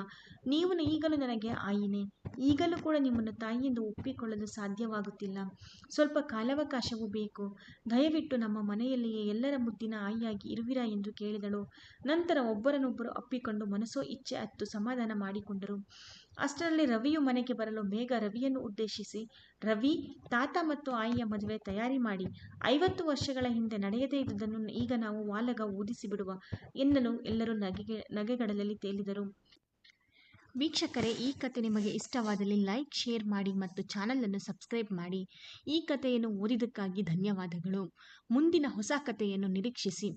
ನೀವು ಈಗಲೂ ನನಗೆ ಆಯಿನೇ. ಈಗಲೂ ಕೂಡ ನಿಮ್ಮನ್ನು ತಾಯಿಯಿಂದ ಒಪ್ಪಿಕೊಳ್ಳಲು ಸಾಧ್ಯವಾಗುತ್ತಿಲ್ಲ. ಸ್ವಲ್ಪ ಕಾಲಾವಕಾಶವೂ ಬೇಕು. ದಯವಿಟ್ಟು ನಮ್ಮ ಮನೆಯಲ್ಲಿಯೇ ಎಲ್ಲರ ಮುದ್ದಿನ ಆಯಿಯಾಗಿ ಇರುವಿರಾ ಎಂದು ಕೇಳಿದಳು. ನಂತರ ಒಬ್ಬರನ್ನೊಬ್ಬರು ಅಪ್ಪಿಕೊಂಡು ಮನಸ್ಸೋ ಇಚ್ಛೆ ಅತ್ತು ಸಮಾಧಾನ ಮಾಡಿಕೊಂಡರು. ಅಷ್ಟರಲ್ಲಿ ರವಿಯು ಮನೆಗೆ ಬರಲು ಬೇಗ ರವಿಯನ್ನು ಉದ್ದೇಶಿಸಿ, ರವಿ, ತಾತ ಮತ್ತು ಆಯಿಯ ಮದುವೆ ತಯಾರಿ ಮಾಡಿ. ಐವತ್ತು ವರ್ಷಗಳ ಹಿಂದೆ ನಡೆಯದೇ ಇದ್ದುದನ್ನು ಈಗ ನಾವು ವಾಲಗ ಊದಿಸಿ ಬಿಡುವ ಎನ್ನಲು ಎಲ್ಲರೂ ನಗೆಗೆ ನಗೆಗಡಲಲ್ಲಿ ತೇಲಿದರು. ವೀಕ್ಷಕರೇ, ಈ ಕತೆ ನಿಮಗೆ ಇಷ್ಟವಾದಲ್ಲಿ ಲೈಕ್, ಶೇರ್ ಮಾಡಿ ಮತ್ತು ಚಾನಲನ್ನು ಸಬ್ಸ್ಕ್ರೈಬ್ ಮಾಡಿ. ಈ ಕಥೆಯನ್ನು ಓದಿದ್ದಕ್ಕಾಗಿ ಧನ್ಯವಾದಗಳು. ಮುಂದಿನ ಹೊಸ ಕಥೆಯನ್ನು ನಿರೀಕ್ಷಿಸಿ.